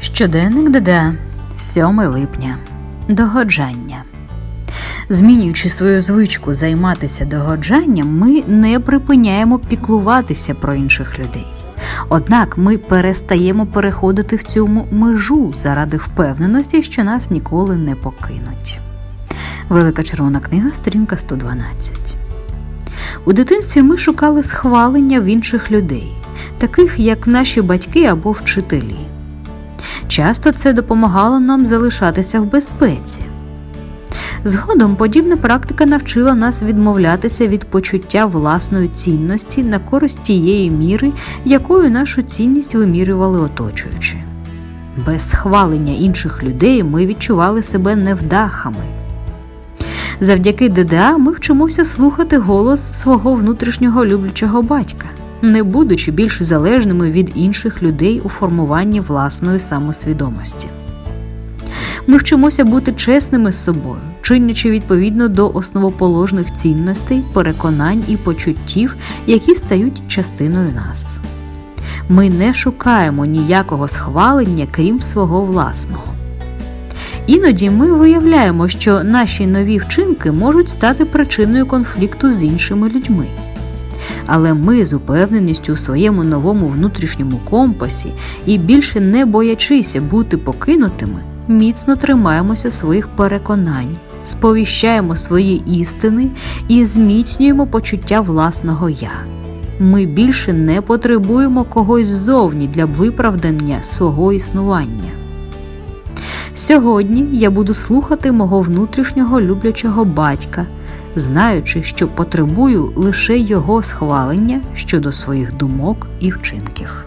Щоденник ДД 7 липня. Догоджання. Змінюючи свою звичку займатися догоджанням, ми не припиняємо піклуватися про інших людей. Однак ми перестаємо переходити в цю межу заради впевненості, що нас ніколи не покинуть. Велика червона книга, сторінка 112. У дитинстві ми шукали схвалення в інших людей, таких як наші батьки або вчителі. Часто це допомагало нам залишатися в безпеці. Згодом подібна практика навчила нас відмовлятися від почуття власної цінності на користь тієї міри, якою нашу цінність вимірювали оточуючи. Без схвалення інших людей ми відчували себе невдахами. Завдяки ДДА ми вчимося слухати голос свого внутрішнього люблячого батька, не будучи більш залежними від інших людей у формуванні власної самосвідомості. Ми вчимося бути чесними з собою, чинячи відповідно до основоположних цінностей, переконань і почуттів, які стають частиною нас. Ми не шукаємо ніякого схвалення, крім свого власного. Іноді ми виявляємо, що наші нові вчинки можуть стати причиною конфлікту з іншими людьми. Але ми з упевненістю у своєму новому внутрішньому компасі і більше не боячися бути покинутими, міцно тримаємося своїх переконань, сповіщаємо свої істини і зміцнюємо почуття власного я. Ми більше не потребуємо когось ззовні для виправдання свого існування. Сьогодні я буду слухати мого внутрішнього люблячого батька, знаючи, що потребую лише його схвалення щодо своїх думок і вчинків.